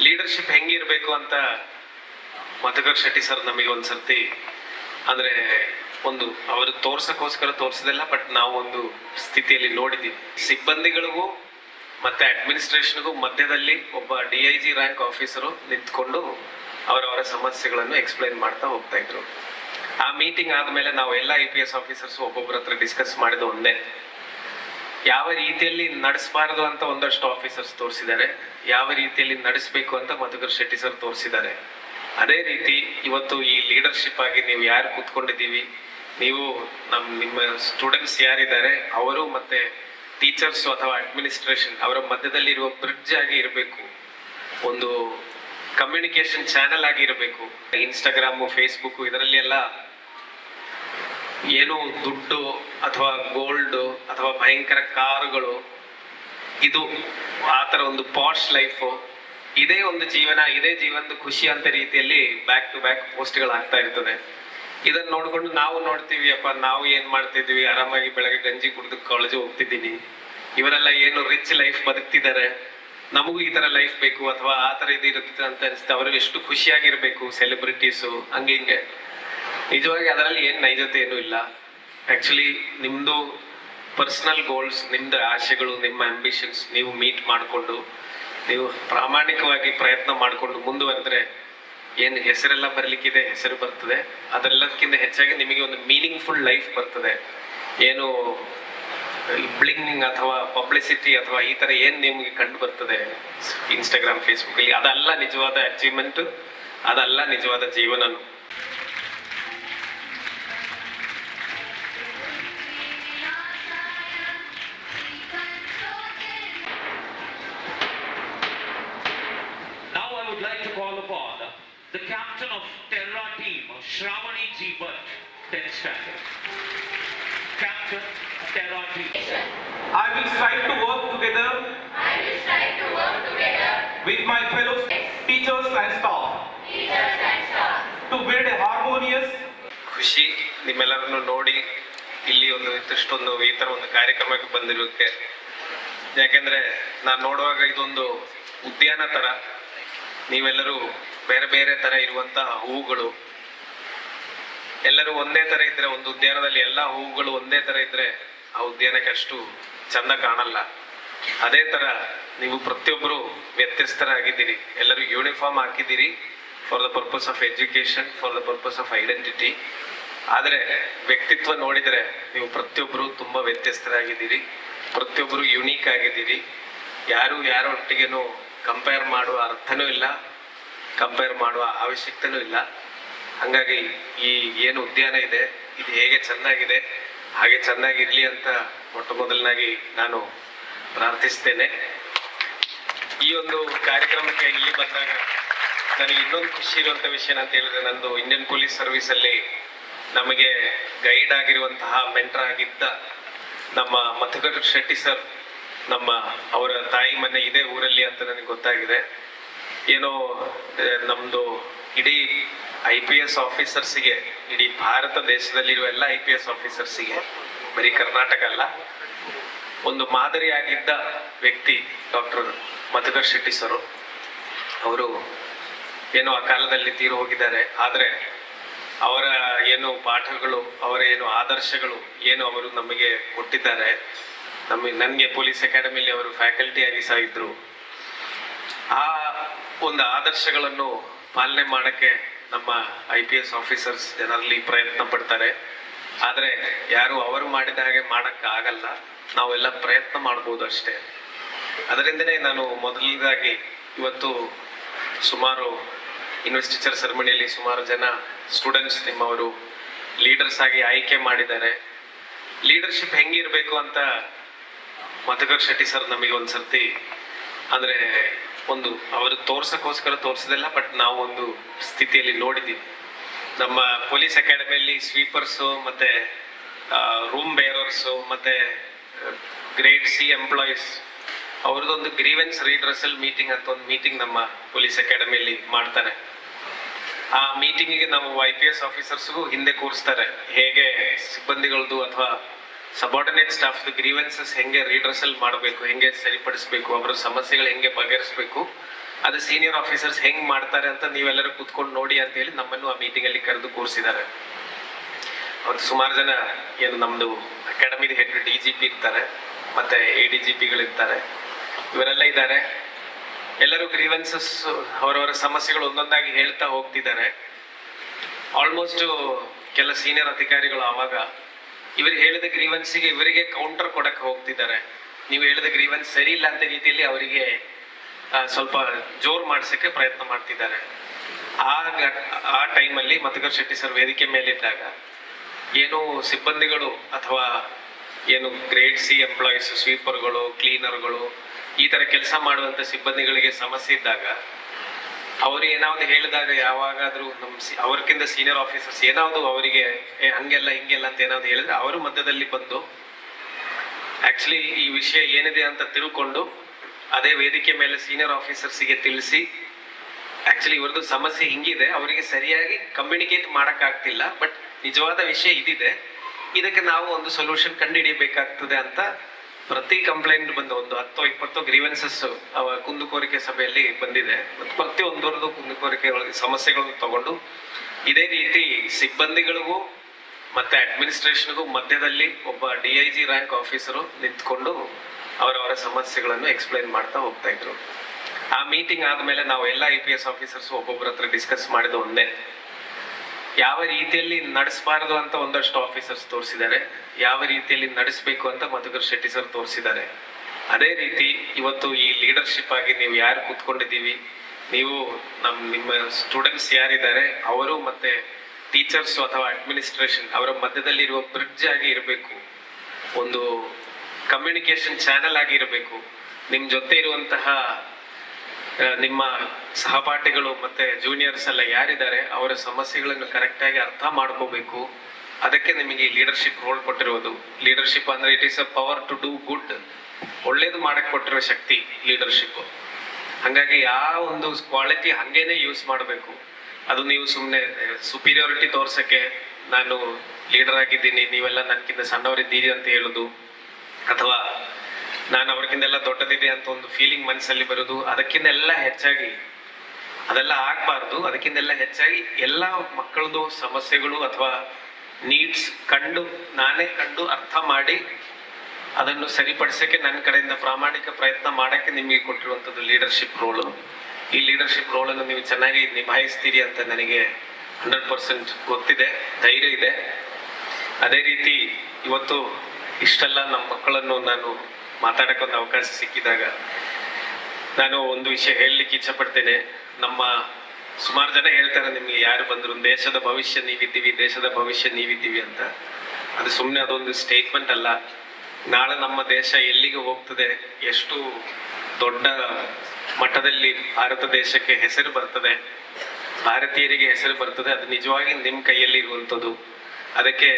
Leadership ಹೆಂಗಿರ್ಬೇಕು ಅಂತ Madhukar Shetty sir ನಮಗೆ ಒಂದ್ಸರ್ತಿ ಅಂದ್ರೆ ಒಂದು ಅವರು ತೋರ್ಸಕ್ಕೋಸ್ಕರ ತೋರಿಸಿದಲ್ಲ ಬಟ್ ನಾವು ಒಂದು ಸ್ಥಿತಿಯಲ್ಲಿ ನೋಡಿದ್ದೀವಿ ಸಿಬ್ಬಂದಿಗಳಿಗೂ ಮತ್ತೆ ಅಡ್ಮಿನಿಸ್ಟ್ರೇಷನ್ಗೂ ಮಧ್ಯದಲ್ಲಿ ಒಬ್ಬ D I G rank officer ನಿಂತ್ಕೊಂಡು ಅವರವರ ಸಮಸ್ಯೆಗಳನ್ನು ಎಕ್ಸ್ಪ್ಲೈನ್ ಮಾಡ್ತಾ ಹೋಗ್ತಾ ಇದ್ರು. ಆ ಮೀಟಿಂಗ್ ಆದಮೇಲೆ ನಾವು ಎಲ್ಲ ಐ ಪಿ ಎಸ್ ಆಫೀಸರ್ಸ್ ಒಬ್ಬೊಬ್ಬರ ಹತ್ರ ಡಿಸ್ಕಸ್ ಮಾಡಿದ ಒಂದೇ ಯಾವ ರೀತಿಯಲ್ಲಿ ನಡೆಸಬಾರದು ಅಂತ ಒಂದಷ್ಟು ಆಫೀಸರ್ಸ್ ತೋರಿಸಿದ್ದಾರೆ. ಯಾವ ರೀತಿಯಲ್ಲಿ ನಡೆಸಬೇಕು ಅಂತ ಮಧುಕರ್ ಶೆಟ್ಟಿ ಸರ್ ತೋರಿಸಿದ್ದಾರೆ. ಅದೇ ರೀತಿ ಇವತ್ತು ಈ ಲೀಡರ್ಶಿಪ್ ಆಗಿ ನೀವು ಯಾರು ಕೂತ್ಕೊಂಡಿದ್ದೀವಿ, ನೀವು ನಮ್ಮ ನಿಮ್ಮ ಸ್ಟೂಡೆಂಟ್ಸ್ ಯಾರಿದ್ದಾರೆ, ಅವರು ಮತ್ತೆ ಟೀಚರ್ಸ್ ಅಥವಾ ಅಡ್ಮಿನಿಸ್ಟ್ರೇಷನ್ ಅವರ ಮಧ್ಯದಲ್ಲಿ ಇರುವ ಬ್ರಿಡ್ಜ್ ಆಗಿ ಇರಬೇಕು. ಒಂದು ಕಮ್ಯುನಿಕೇಶನ್ ಚಾನೆಲ್ ಆಗಿ ಇರಬೇಕು. ಇನ್ಸ್ಟಾಗ್ರಾಮು ಫೇಸ್ಬುಕ್ ಇದರಲ್ಲಿ ಎಲ್ಲ ಏನು ದುಡ್ಡು ಅಥವಾ ಗೋಲ್ಡ್ ಅಥವಾ ಭಯಂಕರ ಕಾರುಗಳು, ಇದು ಆ ಥರ ಒಂದು ಪಾಶ್ ಲೈಫು ಇದೇ ಒಂದು ಜೀವನ, ಇದೇ ಜೀವನದ ಖುಷಿ ಅಂತ ರೀತಿಯಲ್ಲಿ ಬ್ಯಾಕ್ ಟು ಬ್ಯಾಕ್ ಪೋಸ್ಟ್ಗಳು ಆಗ್ತಾ ಇರ್ತದೆ. ಇದನ್ನ ನೋಡ್ಕೊಂಡು ನಾವು ನೋಡ್ತೀವಿ, ಅಪ್ಪ, ನಾವು ಏನ್ ಮಾಡ್ತಿದ್ವಿ? ಆರಾಮಾಗಿ ಬೆಳಗ್ಗೆ ಗಂಜಿ ಕುಡಿದು ಕಾಲೇಜು ಹೋಗ್ತಿದ್ದೀನಿ. ಇವರೆಲ್ಲ ಏನು ರಿಚ್ ಲೈಫ್ ಬದುಕ್ತಿದ್ದಾರೆ? ನಮಗೂ ಈ ತರ ಲೈಫ್ ಬೇಕು ಅಥವಾ ಆ ತರ ಇದು ಇರುತ್ತೆ ಅಂತ ಅನಿಸುತ್ತೆ. ಅವರು ಎಷ್ಟು ಖುಷಿಯಾಗಿರ್ಬೇಕು ಸೆಲೆಬ್ರಿಟೀಸು ಹಂಗೆ ಹಿಂಗೆ. ನಿಜವಾಗಿ ಅದರಲ್ಲಿ ಏನು ನೈಜತೆ ಏನೂ ಇಲ್ಲ. ಆ್ಯಕ್ಚುಲಿ ನಿಮ್ಮದು ಪರ್ಸನಲ್ ಗೋಲ್ಸ್ ನಿಮ್ಮದು ಆಸೆಗಳು, ನಿಮ್ಮ ಆಂಬಿಷನ್ಸ್ ನೀವು ಮೀಟ್ ಮಾಡಿಕೊಂಡು, ನೀವು ಪ್ರಾಮಾಣಿಕವಾಗಿ ಪ್ರಯತ್ನ ಮಾಡಿಕೊಂಡು ಮುಂದುವರೆದ್ರೆ ಏನು ಹೆಸರೆಲ್ಲ ಬರಲಿಕ್ಕಿದೆ, ಹೆಸರು ಬರ್ತದೆ. ಅದೆಲ್ಲದಕ್ಕಿಂತ ಹೆಚ್ಚಾಗಿ ನಿಮಗೆ ಒಂದು ಮೀನಿಂಗ್ಫುಲ್ ಲೈಫ್ ಬರ್ತದೆ. ಏನು ಬ್ಲಿಂಗ್ ಅಥವಾ ಪಬ್ಲಿಸಿಟಿ ಅಥವಾ ಈ ತರ ಏನು ನಿಮಗೆ ಕಂಡು ಬರ್ತದೆ? ಇನ್ಸ್ಟಾಗ್ರಾಮ್ ಫೇಸ್ಬುಕ್ ಅಲ್ಲಿ ಅದಲ್ಲ ನಿಜವಾದ ಅಚೀವ್ಮೆಂಟ್ ಅದಲ್ಲ ನಿಜವಾದ ಜೀವನನು. ತರ ಒಂದು ಕಾರ್ಯಕ್ರಮಕ್ಕೆ ಬಂದಿರೋದಕ್ಕೆ. ಯಾಕೆಂದ್ರೆ ನಾನು ನೋಡುವಾಗ ಇದೊಂದು ಉದ್ಯಾನ ತರ. ನೀವೆಲ್ಲರೂ ಬೇರೆ ಬೇರೆ ತರ ಇರುವಂತಹ ಹೂವುಗಳು. ಎಲ್ಲರೂ ಒಂದೇ ತರ ಇದ್ರೆ, ಒಂದು ಉದ್ಯಾನದಲ್ಲಿ ಎಲ್ಲಾ ಹೂವುಗಳು ಒಂದೇ ತರ ಇದ್ರೆ ಆ ಉದ್ಯಾನಕ್ಕೆ ಅಷ್ಟು ಚಂದ ಕಾಣಲ್ಲ. ಅದೇ ತರ ನೀವು ಪ್ರತಿಯೊಬ್ಬರು ವ್ಯತ್ಯಸ್ತರಾಗಿದ್ದೀರಿ ಎಲ್ಲರೂ ಯೂನಿಫಾರ್ಮ್ ಹಾಕಿದ್ದೀರಿ. For the purpose of education for the purpose of identity ಆದರೆ ವ್ಯಕ್ತಿತ್ವ ನೋಡಿದರೆ ನೀವು ಪ್ರತಿಯೊಬ್ಬರು ತುಂಬಾ ವ್ಯತ್ಯಸ್ತರಾಗಿದ್ದೀರಿ ಪ್ರತಿಯೊಬ್ಬರು ಯುನೀಕ್ ಆಗಿದ್ದೀರಿ. ಯಾರು ಯಾರೊಟ್ಟಿಗೆನೂ ಕಂಪೇರ್ ಮಾಡುವ ಅರ್ಥನೂ ಇಲ್ಲ ಕಂಪೇರ್ ಮಾಡುವ ಅವಶ್ಯಕತೆನೂ ಇಲ್ಲ. ಹಂಗಾಗಿ ಈ ಏನು ಉದ್ಯಾನ ಇದೆ, ಇದು ಹೇಗೆ ಚೆನ್ನಾಗಿದೆ, ಹಾಗೆ ಚೆನ್ನಾಗಿರಲಿ ಅಂತ ಮೊಟ್ಟ ಮೊದಲನಾಗಿ ನಾನು ಪ್ರಾರ್ಥಿಸ್ತೇನೆ. ಈ ಒಂದು ಕಾರ್ಯಕ್ರಮಕ್ಕೆ ಇಲ್ಲಿ ಬಂದಾಗ ನನಗೆ ಇನ್ನೊಂದು ಖುಷಿ ಇರುವಂತ ವಿಷಯ ಅಂತ ಹೇಳಿದ್ರೆ, ನಂದು ಇಂಡಿಯನ್ ಪೊಲೀಸ್ ಸರ್ವಿಸ್ ಅಲ್ಲಿ ನಮಗೆ ಗೈಡ್ ಆಗಿರುವಂತಹ ಮೆಂಟರ್ ಆಗಿದ್ದ ನಮ್ಮ ಮಧುಕರ್ ಶೆಟ್ಟಿ ಸರ್ ನಮ್ಮ ಅವರ ತಾಯಿ ಮನೆ ಇದೇ ಊರಲ್ಲಿ ಅಂತ ನನಗೆ ಗೊತ್ತಾಗಿದೆ. ಏನೋ ನಮ್ಮದು ಇಡೀ ಐ ಪಿ ಎಸ್ ಆಫೀಸರ್ಸಿಗೆ ಇಡೀ ಭಾರತ ದೇಶದಲ್ಲಿರುವ ಎಲ್ಲ ಐ ಪಿ ಎಸ್ ಆಫೀಸರ್ಸಿಗೆ ಬರೀ ಕರ್ನಾಟಕ ಅಲ್ಲ, ಒಂದು ಮಾದರಿಯಾಗಿದ್ದ ವ್ಯಕ್ತಿ ಡಾಕ್ಟರ್ ಮಧುಕರ್ ಶೆಟ್ಟಿ ಸರ್ ಅವರು ಏನೋ ಆ ಕಾಲದಲ್ಲಿ ತೀರು ಹೋಗಿದ್ದಾರೆ. ಆದರೆ ಅವರ ಏನು ಪಾಠಗಳು, ಅವರ ಏನು ಆದರ್ಶಗಳು ಏನು ಅವರು ನಮಗೆ ಕೊಟ್ಟಿದ್ದಾರೆ. ನಮಗೆ ನನಗೆ ಪೊಲೀಸ್ ಅಕಾಡೆಮಿಯಲ್ಲಿ ಅವರು ಫ್ಯಾಕಲ್ಟಿ ಸಹ ಇದ್ರು. ಆ ಒಂದು ಆದರ್ಶಗಳನ್ನು ಪಾಲನೆ ಮಾಡಕ್ಕೆ ನಮ್ಮ ಐ ಪಿ ಎಸ್ ಆಫೀಸರ್ಸ್ ಜನರಲ್ಲಿ ಪ್ರಯತ್ನ ಪಡ್ತಾರೆ. ಆದರೆ ಯಾರು ಅವರು ಮಾಡಿದ ಹಾಗೆ ಮಾಡಕ್ಕೆ ಆಗಲ್ಲ. ನಾವೆಲ್ಲ ಪ್ರಯತ್ನ ಮಾಡ್ಬೋದು ಅಷ್ಟೇ. ಅದರಿಂದನೇ ನಾನು ಮೊದಲನೇದಾಗಿ ಇವತ್ತು ಸುಮಾರು ಇನ್ವೆಸ್ಟಿಚರ್ ಸೆರೆಮನಿಯಲ್ಲಿ ಸುಮಾರು ಜನ ಸ್ಟೂಡೆಂಟ್ಸ್ ನಿಮ್ಮವರು ಲೀಡರ್ಸ್ ಆಗಿ ಆಯ್ಕೆ ಮಾಡಿದ್ದಾರೆ. ಲೀಡರ್ಶಿಪ್ ಹೆಂಗಿರಬೇಕು ಅಂತ ಮಧುಕರ್ ಶೆಟ್ಟಿ ಸರ್ ನಮಗೆ ಒಂದ್ಸರ್ತಿ ಅಂದ್ರೆ ಒಂದು ಅವರು ತೋರ್ಸಕ್ಕೋಸ್ಕರ ತೋರಿಸಿದಲ್ಲ ಬಟ್ ನಾವು ಒಂದು ಸ್ಥಿತಿಯಲ್ಲಿ ನೋಡಿದ್ದೀವಿ ನಮ್ಮ ಪೊಲೀಸ್ ಅಕಾಡೆಮಿಯಲ್ಲಿ ಸ್ವೀಪರ್ಸು ಮತ್ತೆ ರೂಮ್ ಬೇರರ್ಸು ಮತ್ತೆ ಗ್ರೇಡ್ ಸಿ ಎಂಪ್ಲಾಯೀಸ್ ಅವ್ರದ್ದೊಂದು ಗ್ರೀವೆನ್ಸ್ ರೀಡ್ರಸಲ್ ಮೀಟಿಂಗ್ ಅಂತ ಒಂದು ಮೀಟಿಂಗ್ ನಮ್ಮ ಪೊಲೀಸ್ ಅಕಾಡೆಮಿಯಲ್ಲಿ ಮಾಡ್ತಾರೆ. ಆ ಮೀಟಿಂಗಿಗೆ ನಾವು ವೈ ಪಿ ಎಸ್ ಆಫೀಸರ್ಸ್ಗೂ ಹಿಂದೆ ಕೂರಿಸ್ತಾರೆ. ಹೇಗೆ ಸಿಬ್ಬಂದಿಗಳದ್ದು ಅಥವಾ ಸಬಾರ್ಡಿನೇಟ್ ಸ್ಟಾಫ್ ಗ್ರೀವೆನ್ಸಸ್ ಹೆಂಗೆ ರೀಡ್ರಸಲ್ ಮಾಡಬೇಕು, ಹೆಂಗೆ ಸರಿಪಡಿಸಬೇಕು, ಅವರ ಸಮಸ್ಯೆಗಳು ಹೆಂಗೆ ಬಗೆಹರಿಸಬೇಕು, ಅದು ಸೀನಿಯರ್ ಆಫೀಸರ್ಸ್ ಹೆಂಗೆ ಮಾಡ್ತಾರೆ ಅಂತ ನೀವೆಲ್ಲರೂ ಕೂತ್ಕೊಂಡು ನೋಡಿ ಅಂತ ಹೇಳಿ ನಮ್ಮನ್ನು ಆ ಮೀಟಿಂಗ್ ಅಲ್ಲಿ ಕರೆದು ಕೂರಿಸಿದ್ದಾರೆ. ಅವತ್ತು ಸುಮಾರು ಜನ ಏನು ನಮ್ಮದು ಅಕಾಡೆಮಿದ ಹೆಡ್ ಡಿ ಜಿ ಪಿ ಇರ್ತಾರೆ, ಮತ್ತೆ ಎ ಡಿ ಜಿ ಪಿಗಳು ಇರ್ತಾರೆ ಇವರೆಲ್ಲ ಇದ್ದಾರೆ. ಎಲ್ಲರೂ ಗ್ರೀವೆನ್ಸಸ್ ಅವರವರ ಸಮಸ್ಯೆಗಳು ಒಂದೊಂದಾಗಿ ಹೇಳ್ತಾ ಹೋಗ್ತಿದ್ದಾರೆ. ಆಲ್ಮೋಸ್ಟ್ ಕೆಲ ಸೀನಿಯರ್ ಅಧಿಕಾರಿಗಳು ಆವಾಗ ಇವರು ಹೇಳಿದ ಗ್ರೀವೆನ್ಸಿಗೆ ಇವರಿಗೆ ಕೌಂಟರ್ ಕೊಡಕ್ಕೆ ಹೋಗ್ತಿದ್ದಾರೆ. ನೀವು ಹೇಳಿದ ಗ್ರೀವೆನ್ಸ್ ಸರಿ ಇಲ್ಲ ಅಂತ ರೀತಿಯಲ್ಲಿ ಅವರಿಗೆ ಸ್ವಲ್ಪ ಜೋರು ಮಾಡ್ಸಕ್ಕೆ ಪ್ರಯತ್ನ ಮಾಡ್ತಿದ್ದಾರೆ. ಆ ಆ ಟೈಮಲ್ಲಿ ಮಧುಕರ್ ಶೆಟ್ಟಿ ಸರ್ ವೇದಿಕೆ ಮೇಲಿದ್ದಾಗ ಏನು ಸಿಬ್ಬಂದಿಗಳು ಅಥವಾ ಏನು ಗ್ರೇಡ್ ಸಿ ಎಂಪ್ಲಾಯೀಸ್ ಸ್ವೀಪರ್ಗಳು ಕ್ಲೀನರ್ಗಳು ಈ ತರ ಕೆಲಸ ಮಾಡುವಂತ ಸಿಬ್ಬಂದಿಗಳಿಗೆ ಸಮಸ್ಯೆ ಇದ್ದಾಗ, ಅವರು ಏನಾದ್ರು ಹೇಳಿದಾಗ ಯಾವಾಗಾದ್ರೂ ನಮ್ಮ ಸಿ- ಅವ್ರಕ್ಕಿಂತ ಸೀನಿಯರ್ ಆಫೀಸರ್ಸ್ ಏನಾದ್ರು ಅವರಿಗೆ ಹಂಗೆಲ್ಲ, ಹಿಂಗೆಲ್ಲ ಅಂತ ಏನಾದ್ರು ಹೇಳಿದ್ರೆ ಅವರು ಮಧ್ಯದಲ್ಲಿ ಬಂದು ಆಕ್ಚುಲಿ ಈ ವಿಷಯ ಏನಿದೆ ಅಂತ ತಿಳ್ಕೊಂಡು, ಅದೇ ವೇದಿಕೆ ಮೇಲೆ ಸೀನಿಯರ್ ಆಫೀಸರ್ಸಿಗೆ ತಿಳಿಸಿ ಆಕ್ಚುಲಿ ಇವ್ರದ್ದು ಸಮಸ್ಯೆ ಹಿಂಗಿದೆ, ಅವರಿಗೆ ಸರಿಯಾಗಿ ಕಮ್ಯುನಿಕೇಟ್ ಮಾಡೋಕ್ಕಾಗ್ತಿಲ್ಲ ಬಟ್ ನಿಜವಾದ ವಿಷಯ ಇದಿದೆ, ಇದಕ್ಕೆ ನಾವು ಒಂದು ಸೊಲ್ಯೂಷನ್ ಕಂಡುಹಿಡಿಯಬೇಕಾಗ್ತದೆ ಅಂತ ಪ್ರತಿ ಕಂಪ್ಲೇಂಟ್ ಬಂದು ಒಂದು ಹತ್ತು ಇಪ್ಪತ್ತು ಗ್ರೀವೆನ್ಸಸ್ ಕುಂದುಕೋರಿಕೆ ಸಭೆಯಲ್ಲಿ ಬಂದಿದೆ. ಮತ್ತು ಪ್ರತಿಯೊಂದರದ್ದು ಕುಂದುಕೋರಿಕೆ ಸಮಸ್ಯೆಗಳನ್ನು ತಗೊಂಡು ಇದೇ ರೀತಿ ಸಿಬ್ಬಂದಿಗಳಿಗೂ ಮತ್ತೆ ಅಡ್ಮಿನಿಸ್ಟ್ರೇಷನ್ಗೂ ಮಧ್ಯದಲ್ಲಿ ಒಬ್ಬ D I G rank officer ನಿಂತ್ಕೊಂಡು ಅವರವರ ಸಮಸ್ಯೆಗಳನ್ನು ಎಕ್ಸ್ಪ್ಲೈನ್ ಮಾಡ್ತಾ ಹೋಗ್ತಾ ಇದ್ರು. ಆ ಮೀಟಿಂಗ್ ಆದಮೇಲೆ ನಾವು ಎಲ್ಲ ಐ ಪಿ ಎಸ್ ಆಫೀಸರ್ಸ್ ಒಬ್ಬೊಬ್ಬರ ಹತ್ರ ಡಿಸ್ಕಸ್ ಮಾಡಿದ ಒಂದೇ. ಯಾವ ರೀತಿಯಲ್ಲಿ ನಡೆಸಬಾರದು ಅಂತ ಒಂದಷ್ಟು ಆಫೀಸರ್ಸ್ ತೋರಿಸಿದ್ದಾರೆ. ಯಾವ ರೀತಿಯಲ್ಲಿ ನಡೆಸಬೇಕು ಅಂತ ಮಧುಕರ್ ಶೆಟ್ಟಿ ಸರ್ ತೋರಿಸಿದ್ದಾರೆ. ಅದೇ ರೀತಿ ಇವತ್ತು ಈ ಲೀಡರ್ಶಿಪ್ ಆಗಿ ನೀವು ಯಾರು ಕೂತ್ಕೊಂಡಿದ್ದೀವಿ? ನೀವು ನಮ್ಮ ನಿಮ್ಮ ಸ್ಟೂಡೆಂಟ್ಸ್ ಯಾರಿದ್ದಾರೆ? ಅವರು ಮತ್ತೆ ಟೀಚರ್ಸ್ ಅಥವಾ ಅಡ್ಮಿನಿಸ್ಟ್ರೇಷನ್ ಅವರ ಮಧ್ಯದಲ್ಲಿ ಇರುವ ಬ್ರಿಡ್ಜ್ ಆಗಿ ಇರಬೇಕು. ಒಂದು ಕಮ್ಯುನಿಕೇಶನ್ ಚಾನೆಲ್ ಆಗಿ ಇರಬೇಕು. ನಿಮ್ಮ ಜೊತೆ ಇರುವಂತಹ ನಿಮ್ಮ ಸಹಪಾಠಿಗಳು ಮತ್ತೆ ಜೂನಿಯರ್ಸ್ ಎಲ್ಲ ಯಾರಿದ್ದಾರೆ, ಅವರ ಸಮಸ್ಯೆಗಳನ್ನು ಕರೆಕ್ಟ್ ಆಗಿ ಅರ್ಥ ಮಾಡ್ಕೋಬೇಕು. ಅದಕ್ಕೆ ನಿಮಗೆ ಲೀಡರ್ಶಿಪ್ ರೋಲ್ ಕೊಟ್ಟಿರುವುದು. ಲೀಡರ್ಶಿಪ್ ಅಂದ್ರೆ it is a power to do good ಒಳ್ಳೇದು ಮಾಡಕ್ ಕೊಟ್ಟಿರೋ ಶಕ್ತಿ ಲೀಡರ್ಶಿಪ್ ಹಂಗಾಗಿ ಯಾವ ಒಂದು ಕ್ವಾಲಿಟಿ ಹಂಗೇನೆ ಯೂಸ್ ಮಾಡಬೇಕು. ಅದು ನೀವು ಸುಮ್ಮನೆ ಸುಪೀರಿಯಾರಿಟಿ ತೋರ್ಸಕ್ಕೆ ನಾನು ಲೀಡರ್ ಆಗಿದ್ದೀನಿ, ನೀವೆಲ್ಲ ನನ್ಗಿಂತ ಸಣ್ಣವರಿದ್ದೀರಿ ಅಂತ ಹೇಳುದು. ಅಥವಾ ನಾನು ಅವ್ರಿಗಿಂದೆಲ್ಲ ದೊಡ್ಡದಿದೆ ಅಂತ ಒಂದು ಫೀಲಿಂಗ್ ಮನಸ್ಸಲ್ಲಿ ಬರೋದು ಅದಕ್ಕಿಂತೆಲ್ಲ ಹೆಚ್ಚಾಗಿ, ಅದೆಲ್ಲ ಆಗ್ಬಾರ್ದು. ಅದಕ್ಕಿಂತೆಲ್ಲ ಹೆಚ್ಚಾಗಿ ಎಲ್ಲ ಮಕ್ಕಳದು ಸಮಸ್ಯೆಗಳು ಅಥವಾ ನೀಡ್ಸ್ ಕಂಡು ನಾನೇ ಕಂಡು ಅರ್ಥ ಮಾಡಿ ಅದನ್ನು ಸರಿಪಡಿಸಕ್ಕೆ ನನ್ನ ಕಡೆಯಿಂದ ಪ್ರಾಮಾಣಿಕ ಪ್ರಯತ್ನ ಮಾಡಕ್ಕೆ ನಿಮಗೆ ಕೊಟ್ಟಿರುವಂಥದ್ದು ಲೀಡರ್ಶಿಪ್ ರೋಲು ಈ ಲೀಡರ್ಶಿಪ್ ರೋಲನ್ನು ನೀವು ಚೆನ್ನಾಗಿ ನಿಭಾಯಿಸ್ತೀರಿ ಅಂತ ನನಗೆ ಹಂಡ್ರೆಡ್ ಪರ್ಸೆಂಟ್ ಗೊತ್ತಿದೆ, ಧೈರ್ಯ ಇದೆ. ಅದೇ ರೀತಿ ಇವತ್ತು ಇಷ್ಟೆಲ್ಲ ನಮ್ಮ ಮಕ್ಕಳನ್ನು ನಾನು ಮಾತಾಡಕ್ಕೆ ಒಂದು ಅವಕಾಶ ಸಿಕ್ಕಿದಾಗ ನಾನು ಒಂದು ವಿಷಯ ಹೇಳಲಿಕ್ಕೆ ಇಚ್ಛಪಡ್ತೇನೆ. ನಮ್ಮ ಸುಮಾರು ಜನ ಹೇಳ್ತಾರೆ ನಿಮಗೆ ಯಾರು ಬಂದರು, ದೇಶದ ಭವಿಷ್ಯ ನೀವಿದ್ದೀವಿ, ದೇಶದ ಭವಿಷ್ಯ ನೀವಿದ್ದೀವಿ ಅಂತ. ಅದು ಸುಮ್ಮನೆ ಅದೊಂದು ಸ್ಟೇಟ್ಮೆಂಟ್ ಅಲ್ಲ. ನಾಳೆ ನಮ್ಮ ದೇಶ ಎಲ್ಲಿಗೆ ಹೋಗ್ತದೆ, ಎಷ್ಟು ದೊಡ್ಡ ಮಟ್ಟದಲ್ಲಿ ಭಾರತ ದೇಶಕ್ಕೆ ಹೆಸರು ಬರ್ತದೆ, ಭಾರತೀಯರಿಗೆ ಹೆಸರು ಬರ್ತದೆ, ಅದು ನಿಜವಾಗಿ ನಿಮ್ಮ ಕೈಯಲ್ಲಿ ಇರುವಂಥದ್ದು. ಅದಕ್ಕೆ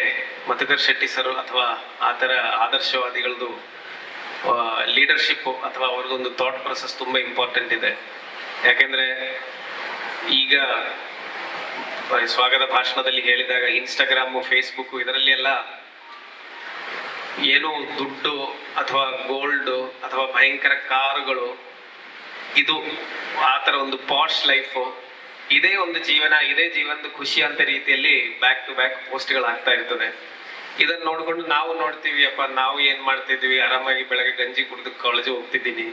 ಮಧುಕರ್ ಶೆಟ್ಟಿ ಸರ್ ಅಥವಾ ಆ ಥರ ಆದರ್ಶವಾದಿಗಳದ್ದು ಲೀಡರ್ಶಿಪ್ ಅಥವಾ ಅವ್ರಿಗೊಂದು ಥಾಟ್ ಪ್ರೊಸೆಸ್ ತುಂಬಾ ಇಂಪಾರ್ಟೆಂಟ್ ಇದೆ. ಯಾಕೆಂದರೆ ಈಗ ಸ್ವಾಗತ ಭಾಷಣದಲ್ಲಿ ಹೇಳಿದಾಗ ಇನ್ಸ್ಟಾಗ್ರಾಮು ಫೇಸ್ಬುಕ್ ಇದರಲ್ಲಿ ಎಲ್ಲ ಏನು ದುಡ್ಡು ಅಥವಾ ಗೋಲ್ಡ್ ಅಥವಾ ಭಯಂಕರ ಕಾರುಗಳು, ಇದು ಆ ಥರ ಒಂದು ಪಾಶ್ ಲೈಫು ಇದೇ ಒಂದು ಜೀವನ, ಇದೇ ಜೀವನದ ಖುಷಿ ಅಂತ ರೀತಿಯಲ್ಲಿ ಬ್ಯಾಕ್ ಟು ಬ್ಯಾಕ್ ಪೋಸ್ಟ್ಗಳು ಆಗ್ತಾ ಇರ್ತದೆ. ಇದನ್ನ ನೋಡ್ಕೊಂಡು ನಾವು ನೋಡ್ತೀವಿ ಅಪ್ಪ, ನಾವು ಏನ್ ಮಾಡ್ತಿದ್ವಿ? ಆರಾಮಾಗಿ ಬೆಳಗ್ಗೆ ಗಂಜಿ ಕುಡಿದು ಕಾಲೇಜು ಹೋಗ್ತಿದ್ದೀನಿ.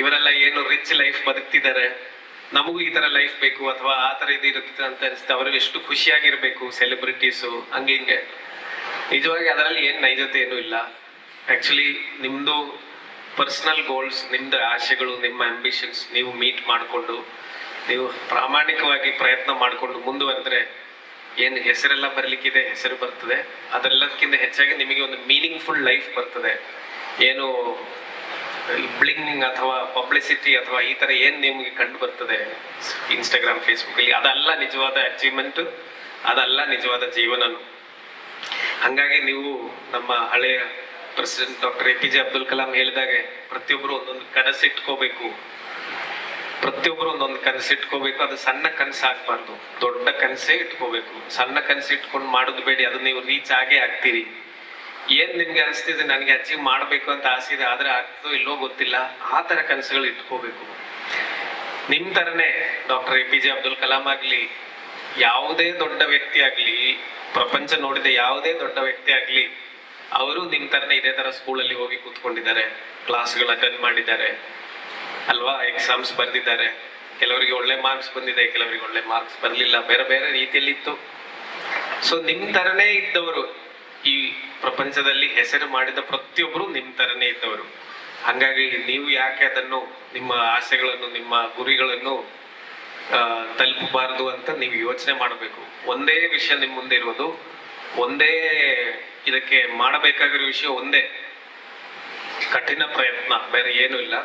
ಇವರೆಲ್ಲ ಏನು ರಿಚ್ ಲೈಫ್ ಬದುಕ್ತಿದ್ದಾರೆ ನಮಗೂ ಈ ತರ ಲೈಫ್ ಬೇಕು ಅಥವಾ ಆ ತರ ಇದು ಇರುತ್ತೆ ಅಂತ ಅನಿಸುತ್ತೆ. ಅವರು ಎಷ್ಟು ಖುಷಿಯಾಗಿರ್ಬೇಕು ಸೆಲೆಬ್ರಿಟೀಸು ಹಂಗೆ ಹಿಂಗೆ. ನಿಜವಾಗಿ ಅದರಲ್ಲಿ ಏನು ನೈಜತೆ ಏನೂ ಇಲ್ಲ. ಆಕ್ಚುಲಿ ನಿಮ್ದು ಪರ್ಸನಲ್ ಗೋಲ್ಸ್ ನಿಮ್ದು ಆಸೆಗಳು, ನಿಮ್ಮ ಆಂಬಿಷನ್ಸ್ ನೀವು ಮೀಟ್ ಮಾಡಿಕೊಂಡು, ನೀವು ಪ್ರಾಮಾಣಿಕವಾಗಿ ಪ್ರಯತ್ನ ಮಾಡಿಕೊಂಡು ಮುಂದುವರೆದ್ರೆ ಏನು ಹೆಸರೆಲ್ಲ ಬರ್ಲಿಕ್ಕಿದೆ, ಹೆಸರು ಬರ್ತದೆ. ಅದೆಲ್ಲದಕ್ಕಿಂತ ಹೆಚ್ಚಾಗಿ ನಿಮಗೆ ಒಂದು ಮೀನಿಂಗ್ಫುಲ್ ಲೈಫ್ ಬರ್ತದೆ. ಏನು ಬ್ಲಿಂಗ್ ಅಥವಾ ಪಬ್ಲಿಸಿಟಿ ಅಥವಾ ಈ ತರ ಏನು ನಿಮಗೆ ಕಂಡು ಬರ್ತದೆ? ಇನ್ಸ್ಟಾಗ್ರಾಮ್ ಫೇಸ್ಬುಕ್ ಅಲ್ಲಿ, ಅದಲ್ಲ ನಿಜವಾದ ಅಚೀವ್ಮೆಂಟ್ ಅದಲ್ಲ ನಿಜವಾದ ಜೀವನನು ಹಂಗಾಗಿ ನೀವು ನಮ್ಮ ಹಳೆಯ president doctor A P J Abdul Kalam ಹೇಳಿದಾಗೆ ಪ್ರತಿಯೊಬ್ಬರು ಒಂದೊಂದು ಕನಸಿಟ್ಕೋಬೇಕು. ಪ್ರತಿಯೊಬ್ಬರು ಒಂದೊಂದು ಕನಸು ಇಟ್ಕೋಬೇಕು. ಅದು ಸಣ್ಣ ಕನಸು ಆಗ್ಬಾರ್ದು. ದೊಡ್ಡ ಕನಸೇ ಇಟ್ಕೋಬೇಕು. ಸಣ್ಣ ಕನಸು ಇಟ್ಕೊಂಡು ಮಾಡೋದು ಬೇಡಿ. ಅದು ನೀವು ರೀಚ್ ಆಗೇ ಆಗ್ತೀರಿ. ಏನ್ ನಿಮ್ಗೆ ಅನಿಸ್ತಿದೆ? ನನಗೆ ಅಚೀವ್ ಮಾಡಬೇಕು ಅಂತ ಆಸೆ ಇದೆ. ಆದ್ರೆ ಆಗ್ತದೋ ಇಲ್ಲೋ ಗೊತ್ತಿಲ್ಲ. ಆ ತರ ಕನಸುಗಳು ಇಟ್ಕೋಬೇಕು. ನಿಮ್ ತರನೇ doctor A P J Abdul Kalam ಆಗ್ಲಿ, ಯಾವುದೇ ದೊಡ್ಡ ವ್ಯಕ್ತಿ ಆಗ್ಲಿ, ಪ್ರಪಂಚ ನೋಡಿದ ಯಾವುದೇ ದೊಡ್ಡ ವ್ಯಕ್ತಿ ಆಗ್ಲಿ, ಅವರು ನಿಮ್ ತರನೇ ಇದೇ ತರ ಸ್ಕೂಲಲ್ಲಿ ಹೋಗಿ ಕೂತ್ಕೊಂಡಿದ್ದಾರೆ. ಕ್ಲಾಸ್ಗಳು ಅಟೆಂಡ್ ಮಾಡಿದ್ದಾರೆ. ಅಲ್ವಾ? ಎಕ್ಸಾಮ್ಸ್ ಬರೆದಿದ್ದಾರೆ ಕೆಲವರಿಗೆ ಒಳ್ಳೆ ಮಾರ್ಕ್ಸ್ ಬಂದಿದೆ, ಕೆಲವರಿಗೆ ಒಳ್ಳೆ ಮಾರ್ಕ್ಸ್ ಬರಲಿಲ್ಲ. ಬೇರೆ ಬೇರೆ ರೀತಿಯಲ್ಲಿ ಇತ್ತು ಸೊ ನಿಮ್ ತರನೇ ಇದ್ದವರು, ಈ ಪ್ರಪಂಚದಲ್ಲಿ ಹೆಸರು ಮಾಡಿದ ಪ್ರತಿಯೊಬ್ಬರು ನಿಮ್ ತರನೇ ಇದ್ದವರು. ಹಂಗಾಗಿ ನೀವು ಯಾಕೆ ಅದನ್ನು, ನಿಮ್ಮ ಆಸೆಗಳನ್ನು, ನಿಮ್ಮ ಗುರಿಗಳನ್ನು ತಲುಪಬಾರದು ಅಂತ ನೀವು ಯೋಚನೆ ಮಾಡಬೇಕು. ಒಂದೇ ವಿಷಯ ನಿಮ್ಮ ಮುಂದೆ ಇರುವುದು. ಒಂದೇ ಇದಕ್ಕೆ ಮಾಡಬೇಕಾಗಿರೋ ವಿಷಯ ಒಂದೇ. ಕಠಿಣ ಪ್ರಯತ್ನ, ಬೇರೆ ಏನೂ ಇಲ್ಲ.